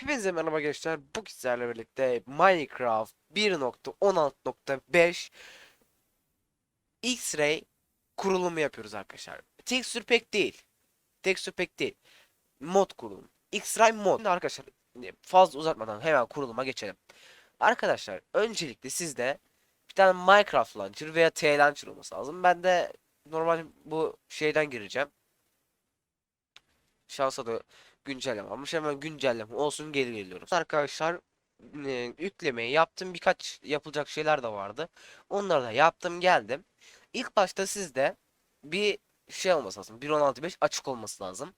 Hepinize merhaba gençler. Bu sizlerle birlikte Minecraft 1.16.5 X-Ray kurulumu yapıyoruz arkadaşlar. Texture pack değil. Texture pack değil. Mod kurulumu. X-Ray mod. Şimdi arkadaşlar fazla uzatmadan hemen kuruluma geçelim. Arkadaşlar öncelikle sizde bir tane Minecraft Launcher veya T Launcher olması lazım. Ben de normal bu şeyden gireceğim. Şansa da güncelleme almış. Hemen güncelleme olsun geri geliyoruz. Arkadaşlar e, yüklemeyi yaptım. Birkaç yapılacak şeyler de vardı. Onları da yaptım geldim. İlk başta sizde bir şey olması lazım. 1.16.5 açık olması lazım.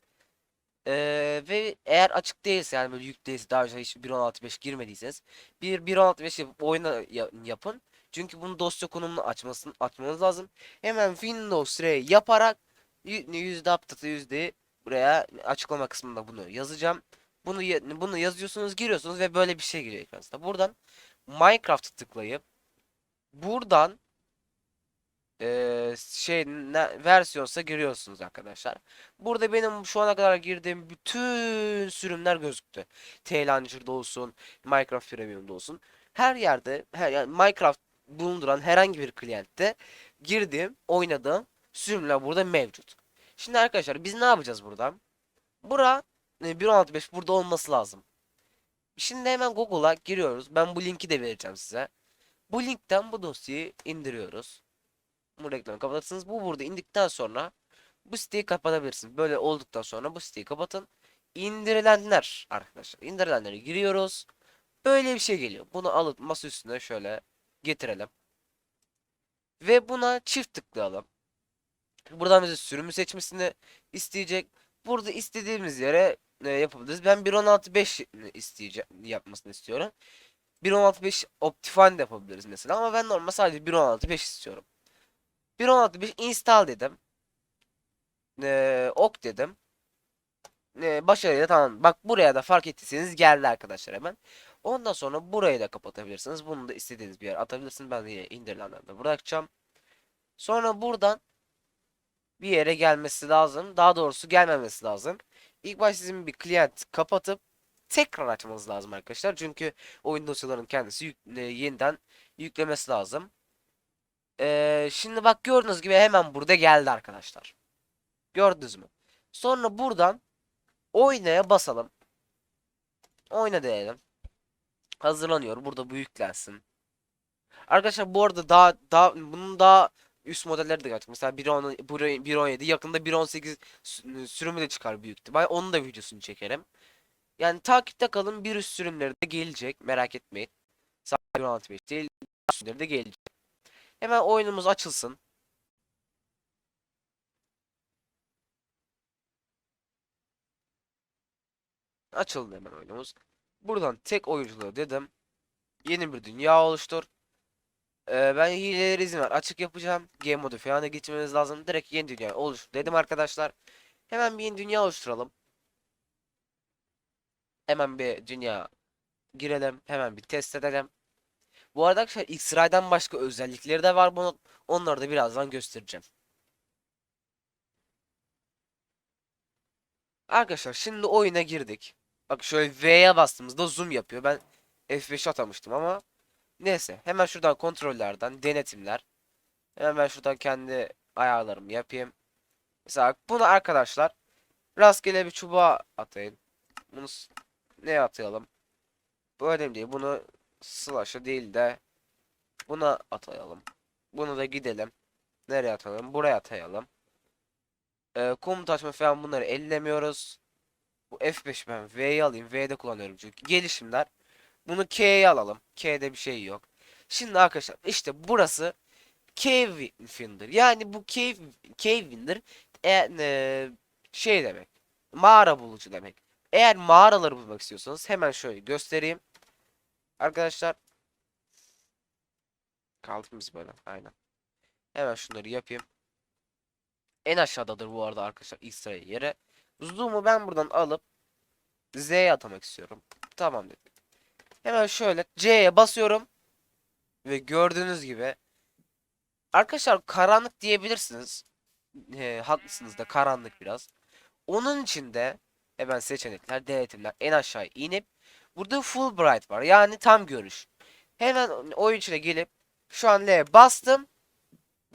Ee, ve eğer açık değilse yani böyle yük değilse daha önce hiç 1.16.5 girmediyseniz bir 1.16.5 yapıp oyuna ya- yapın. Çünkü bunu dosya konumunu açmasını açmanız lazım. Hemen Windows R yaparak yüzde update yüzde buraya açıklama kısmında bunu yazacağım. Bunu bunu yazıyorsunuz, giriyorsunuz ve böyle bir şey geliyor ekranınızda. Buradan Minecraft'ı tıklayıp buradan eee, şey ne, versiyonsa giriyorsunuz arkadaşlar. Burada benim şu ana kadar girdiğim bütün sürümler gözüktü. T-Launcher'da olsun, Minecraft Premium'da olsun. Her yerde, her yani Minecraft bulunduran herhangi bir klientte girdiğim, oynadığım sürümler burada mevcut. Şimdi arkadaşlar biz ne yapacağız burada? Bura e, 1.16.5 burada olması lazım. Şimdi hemen Google'a giriyoruz. Ben bu linki de vereceğim size. Bu linkten bu dosyayı indiriyoruz. Bu reklamı kapatırsınız. Bu burada indikten sonra bu siteyi kapatabilirsiniz. Böyle olduktan sonra bu siteyi kapatın. İndirilenler arkadaşlar. İndirilenlere giriyoruz. Böyle bir şey geliyor. Bunu alıp masa üstüne şöyle getirelim. Ve buna çift tıklayalım. Buradan bize sürümü seçmesini isteyecek. Burada istediğimiz yere e, yapabiliriz. Ben 1.16.5 isteyeceğim yapmasını istiyorum. 1.16.5 Optifine de yapabiliriz mesela ama ben normal sadece 1.16.5 istiyorum. 1.16.5 install dedim. Ee, ok dedim. Ee, başarıyla tamam. Bak buraya da fark ettiyseniz geldi arkadaşlar hemen. Ondan sonra burayı da kapatabilirsiniz. Bunu da istediğiniz bir yere atabilirsiniz. Ben yine indirilenlerde bırakacağım. Sonra buradan bir yere gelmesi lazım. Daha doğrusu gelmemesi lazım. İlk başta sizin bir klient kapatıp tekrar açmanız lazım arkadaşlar. Çünkü oyun dosyalarının kendisi yük- e, yeniden yüklemesi lazım. Ee, şimdi bak gördüğünüz gibi hemen burada geldi arkadaşlar. Gördünüz mü? Sonra buradan oynaya basalım. Oyna diyelim. Hazırlanıyor. Burada bu yüklensin. Arkadaşlar bu arada daha daha bunun daha üst modelleri de gelecek. Mesela 1.10 1.17 yakında 1.18 sü- sürümü de çıkar büyük ihtimal. Onun da videosunu çekerim. Yani takipte kalın bir üst sürümleri de gelecek. Merak etmeyin. Sadece 1.16.5 değil. sürümleri de gelecek. Hemen oyunumuz açılsın. Açıldı hemen oyunumuz. Buradan tek oyunculuğu dedim. Yeni bir dünya oluştur. Ee, ben hileleri izin ver. Açık yapacağım. Game modu falan da geçmemiz lazım. Direkt yeni dünya oluştur dedim arkadaşlar. Hemen bir yeni dünya oluşturalım. Hemen bir dünya girelim. Hemen bir test edelim. Bu arada arkadaşlar X-Ray'dan başka özellikleri de var bunun. Onları da birazdan göstereceğim. Arkadaşlar şimdi oyuna girdik. Bak şöyle V'ye bastığımızda zoom yapıyor. Ben F5 atamıştım ama neyse. Hemen şuradan kontrollerden denetimler. Hemen şuradan kendi ayarlarımı yapayım. Mesela bunu arkadaşlar rastgele bir çubuğa atayın. Bunu ne atayalım? Bu önemli değil. Bunu slash'a değil de buna atayalım. Bunu da gidelim. Nereye atalım? Buraya atayalım. Ee, komut açma falan bunları ellemiyoruz. Bu F5 ben V'yi alayım. V'de kullanıyorum çünkü. Gelişimler. Bunu K'ye alalım. K'de bir şey yok. Şimdi arkadaşlar işte burası Cave Finder. Yani bu Cave, Cave Finder e, e, şey demek. Mağara bulucu demek. Eğer mağaraları bulmak istiyorsanız hemen şöyle göstereyim. Arkadaşlar kaldık biz böyle. Aynen. Hemen şunları yapayım. En aşağıdadır bu arada arkadaşlar X-ray yere. Zoom'u ben buradan alıp Z'ye atamak istiyorum. Tamam dedim. Hemen şöyle C'ye basıyorum. Ve gördüğünüz gibi arkadaşlar karanlık diyebilirsiniz. Ee, haklısınız da karanlık biraz. Onun için de hemen seçenekler, denetimler en aşağı inip Burada Fulbright var. Yani tam görüş. Hemen oyun içine gelip şu an L'ye bastım.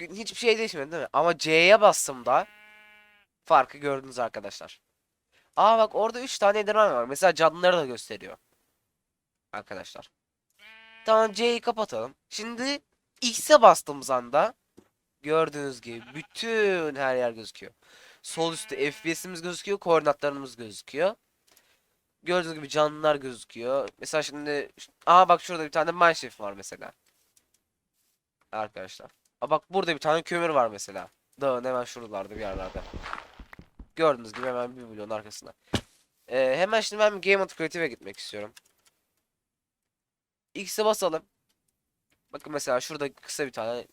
Hiçbir şey değişmedi değil mi? Ama C'ye bastım da farkı gördünüz arkadaşlar. Aa bak orada 3 tane Enderman var. Mesela canlıları da gösteriyor. Arkadaşlar. Tamam C'yi kapatalım. Şimdi X'e bastığımız anda gördüğünüz gibi bütün her yer gözüküyor. Sol üstte FPS'imiz gözüküyor, koordinatlarımız gözüküyor. Gördüğünüz gibi canlılar gözüküyor. Mesela şimdi aa bak şurada bir tane mineshaft var mesela. Arkadaşlar. Aa bak burada bir tane kömür var mesela. Dağın hemen şuralarda bir yerlerde. Gördüğünüz gibi hemen bir milyon arkasında. Ee, hemen şimdi ben Game Mode Creative'e gitmek istiyorum. X'e basalım. Bakın mesela şurada kısa bir tane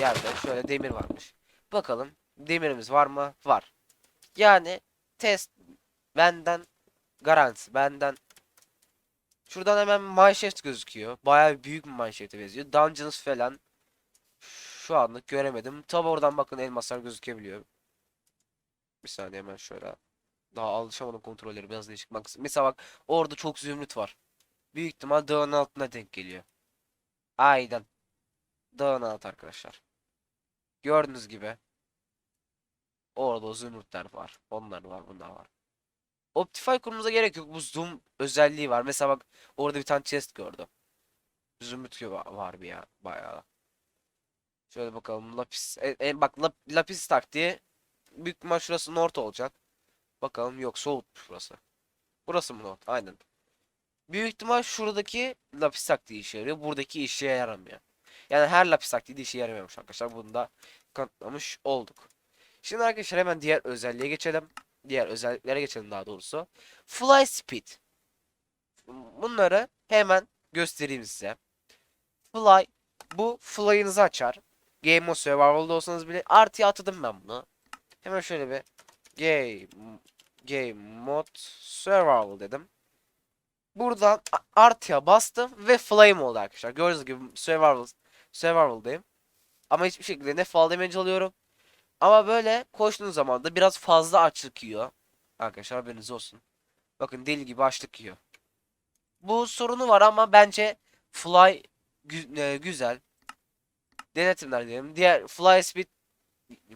yerde şöyle demir varmış. Bakalım demirimiz var mı? Var. Yani test benden garanti benden. Şuradan hemen mineshaft gözüküyor. Bayağı büyük bir mineshaft'e benziyor. Dungeons falan şu anlık göremedim. Tabi oradan bakın elmaslar gözükebiliyor. Bir saniye hemen şöyle. Daha alışamadım kontrolleri biraz değişik. Bak mesela bak orada çok zümrüt var. Büyük ihtimal dağın altına denk geliyor. Aynen. Dağın altı arkadaşlar. Gördüğünüz gibi. Orada zümrütler var. Onlar var bunlar var. Optify kurmamıza gerek yok. Bu zoom özelliği var. Mesela bak orada bir tane chest gördüm. Zümrüt gibi va- var bir ya bayağı. Şöyle bakalım lapis. E, e, bak lap, lapis taktiği büyük ihtimal şurası north olacak. Bakalım yok soğutmuş burası. Burası mı north? Aynen. Büyük ihtimal şuradaki lapis taktiği işe yarıyor. Buradaki işe yaramıyor. Yani her lapis taktiği de işe yaramıyormuş arkadaşlar. Bunu da kanıtlamış olduk. Şimdi arkadaşlar hemen diğer özelliğe geçelim. Diğer özelliklere geçelim daha doğrusu. Fly speed. Bunları hemen göstereyim size. Fly bu fly'ınızı açar. Game Mode Survival'da olsanız bile artıya atadım ben bunu. Hemen şöyle bir Game Game Mode Survival dedim. Buradan artıya bastım ve fly'ım oldu arkadaşlar. Gördüğünüz gibi Survival Survival'dayım. Ama hiçbir şekilde ne fall damage alıyorum. Ama böyle koştuğunuz zaman da biraz fazla açlık yiyor. Arkadaşlar haberiniz olsun. Bakın deli gibi açlık yiyor. Bu sorunu var ama bence fly gü- e, güzel. Denetimler diyelim. Diğer fly speed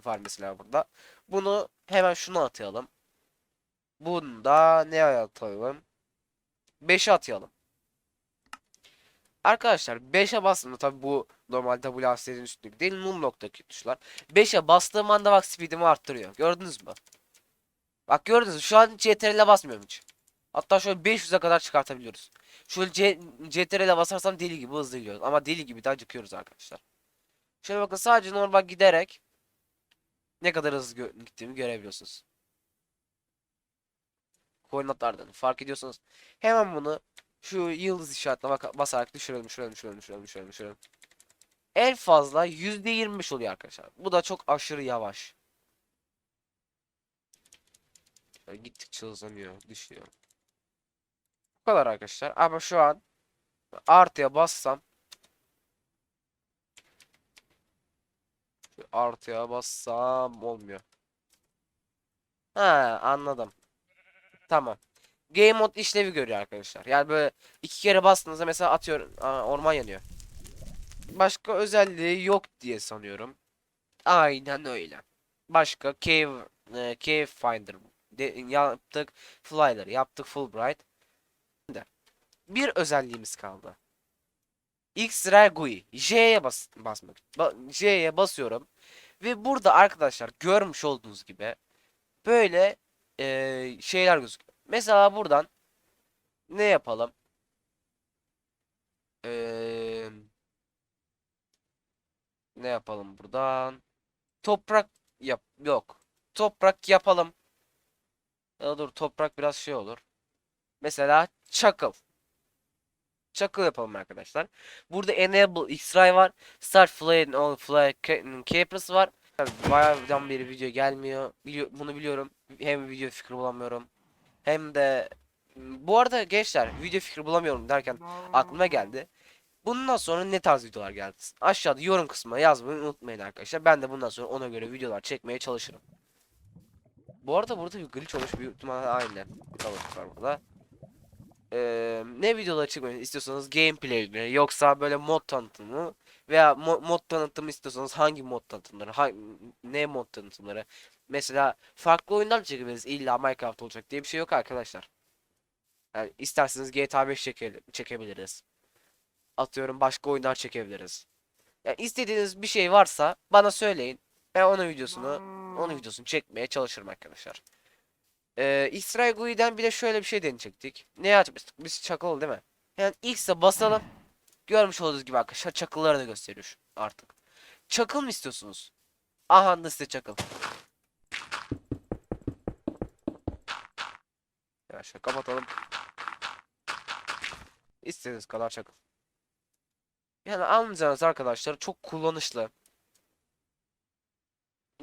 var mesela burada. Bunu hemen şunu atayalım. Bunu da ne atalım? 5'e atayalım. Arkadaşlar 5'e bastığımda tabi bu normal WASD'nin üstündeki değil Numlock'taki tuşlar. 5'e bastığım anda bak speedimi arttırıyor. Gördünüz mü? Bak gördünüz mü? Şu an CTRL'e basmıyorum hiç. Hatta şöyle 500'e kadar çıkartabiliyoruz. Şöyle C CTRL'e basarsam deli gibi hızlı gidiyoruz. Ama deli gibi de acıkıyoruz arkadaşlar. Şöyle bakın sadece normal giderek ne kadar hızlı gö- gittiğimi görebiliyorsunuz. Koordinatlardan fark ediyorsunuz. Hemen bunu şu yıldız işaretine basarak düşürelim, düşürelim, düşürelim, düşürelim, düşürelim, düşürelim. En fazla %25 oluyor arkadaşlar. Bu da çok aşırı yavaş. Şöyle gittikçe hızlanıyor, düşüyor. Bu kadar arkadaşlar. Ama şu an artıya bassam artıya bassam olmuyor. Ha anladım. Tamam. Game mode işlevi görüyor arkadaşlar. Yani böyle iki kere bastığınızda mesela atıyorum orman yanıyor. Başka özelliği yok diye sanıyorum. Aynen öyle. Başka cave e, cave finder de, yaptık flyler yaptık fulbright. Bir özelliğimiz kaldı. X-Ray GUI. J'ye bas basmak. Ba J'ye basıyorum. Ve burada arkadaşlar görmüş olduğunuz gibi böyle eee, şeyler gözüküyor. Mesela buradan ne yapalım? Eee, ne yapalım buradan? Toprak yap yok. Toprak yapalım. Ya dur toprak biraz şey olur. Mesela çakıl. Çakıl yapalım arkadaşlar. Burada enable X-Ray var. Start flying on fly ca- capers var. Bayağıdan beri video gelmiyor. Biliyor, bunu biliyorum. Hem video fikri bulamıyorum. Hem de bu arada gençler video fikri bulamıyorum derken aklıma geldi. Bundan sonra ne tarz videolar geldi? Aşağıda yorum kısmına yazmayı unutmayın arkadaşlar. Ben de bundan sonra ona göre videolar çekmeye çalışırım. Bu arada burada bir glitch olmuş büyük ihtimalle aynen. Kalıp var burada. Eee, ne videolar çıkmayı istiyorsanız gameplay mi yoksa böyle mod tanıtımı veya mo- mod tanıtımı istiyorsanız hangi mod tanıtımları hangi, ne mod tanıtımları mesela farklı oyunlar çekebiliriz illa Minecraft olacak diye bir şey yok arkadaşlar. Yani isterseniz GTA 5 çeke- çekebiliriz. Atıyorum başka oyunlar çekebiliriz. Yani istediğiniz bir şey varsa bana söyleyin. Ben onun videosunu onun videosunu çekmeye çalışırım arkadaşlar. Ee, X-Ray GUI'den bir de şöyle bir şey deneyecektik. Ne açmıştık? Biz çakılı değil mi? Yani X'e basalım. Görmüş olduğunuz gibi arkadaşlar çakılları da gösteriyor artık. Çakıl mı istiyorsunuz? Aha da size çakıl. Ya kapatalım. İstediğiniz kadar çakıl. Yani anlayacağınız arkadaşlar çok kullanışlı.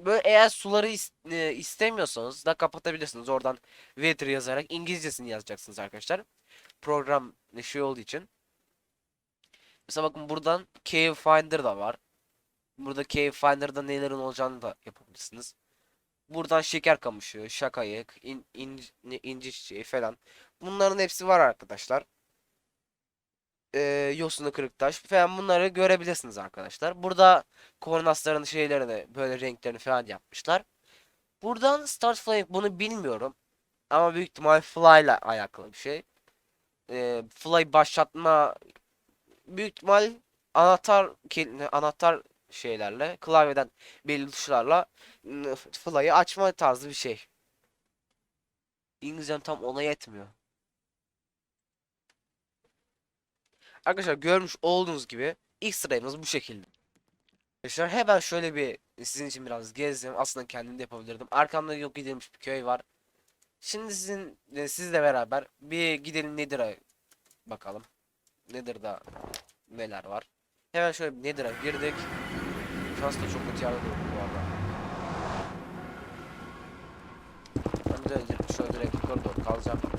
Böyle eğer suları e, istemiyorsanız da kapatabilirsiniz. Oradan water yazarak İngilizcesini yazacaksınız arkadaşlar. Program şey olduğu için. Mesela bakın buradan Cave Finder da var. Burada Cave Finder'da nelerin olacağını da yapabilirsiniz. Buradan şeker kamışı, şakayık, in, in, ne- inci falan. Bunların hepsi var arkadaşlar. Ee, yosunu kırık taş falan bunları görebilirsiniz arkadaşlar. Burada kornasların şeylerini böyle renklerini falan yapmışlar. Buradan Start Flying bunu bilmiyorum. Ama büyük ihtimal Fly ile alakalı bir şey. Ee, Fly başlatma büyük ihtimal anahtar anahtar şeylerle klavyeden belli tuşlarla Fly'ı açma tarzı bir şey. İngilizcem tam ona yetmiyor. Arkadaşlar görmüş olduğunuz gibi ilk sırayımız bu şekilde. Arkadaşlar hemen şöyle bir sizin için biraz gezdim. Aslında kendim de yapabilirdim. Arkamda yok gidilmiş bir köy var. Şimdi sizin e, sizle beraber bir gidelim Nether'a bakalım. Nether'da neler var. Hemen şöyle bir Nether'a girdik. Şans da çok kötü yerde durduk bu arada. Ben de şöyle direkt yukarı doğru kalacağım.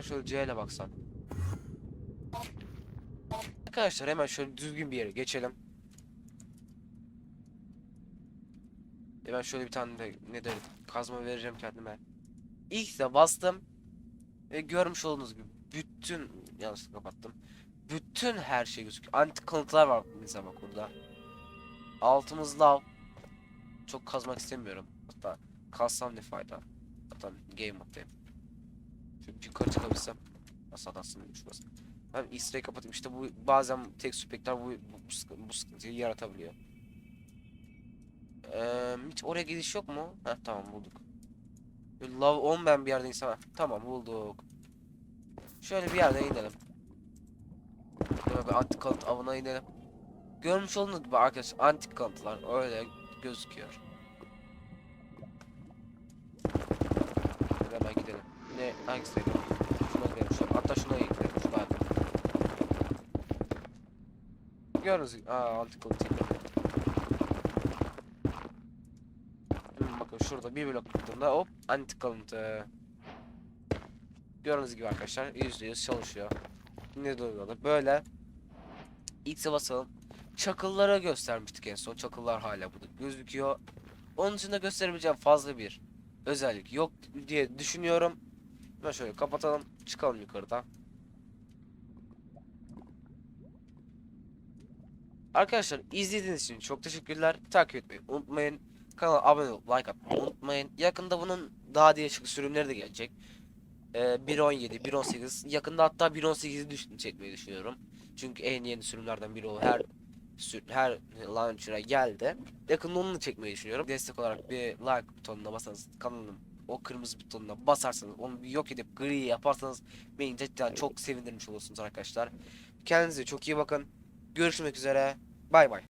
Gelen şöyle C ile baksam. Arkadaşlar hemen şöyle düzgün bir yere geçelim. Hemen şöyle bir tane de ne derim kazma vereceğim kendime. İlk de bastım ve görmüş olduğunuz gibi bütün yanlışlıkla kapattım. Bütün her şey gözüküyor. Antik kalıntılar var mesela bak burada. Altımız lav. Çok kazmak istemiyorum. Hatta kazsam ne fayda. Zaten game moddayım. Yukarı çıkabilsem. Nasıl adamsın şurası. Ben Easter'ı kapatayım. İşte bu bazen tek spekler bu, bu, bu, bu sıkıntıyı yaratabiliyor. Eee hiç oraya gidiş yok mu? Heh tamam bulduk. Love olmayan bir yerde insan. Tamam bulduk. Şöyle bir yerde inelim. Böyle antik kalıntı avına inelim. Görmüş olduğunuz gibi arkadaşlar antik kalıntılar öyle gözüküyor. Ne hangisiydi? Şuna gidelim. Hatta şuna gidelim. Şuna mü? Aa kalıntı. Hmm, bakın şurada bir blok kırdığımda hop antik kalıntı. Gördüğünüz gibi arkadaşlar %100 çalışıyor. Ne duyuyorlar? Böyle X'e basalım. Çakıllara göstermiştik en son. Çakıllar hala burada gözüküyor. Onun dışında gösterebileceğim fazla bir özellik yok diye düşünüyorum. Ben şöyle kapatalım. Çıkalım yukarıda. Arkadaşlar izlediğiniz için çok teşekkürler. Takip etmeyi unutmayın. Kanala abone olup like atmayı unutmayın. Yakında bunun daha değişik sürümleri de gelecek. Ee, 1.17, 1.18 yakında hatta 1.18'i düş çekmeyi düşünüyorum. Çünkü en yeni sürümlerden biri o. Her her launcher'a geldi. Yakında onu da çekmeyi düşünüyorum. Destek olarak bir like butonuna basarsanız kanalım o kırmızı butonuna basarsanız onu bir yok edip gri yaparsanız beni cidden çok sevindirmiş olursunuz arkadaşlar. Kendinize çok iyi bakın. Görüşmek üzere. Bay bay.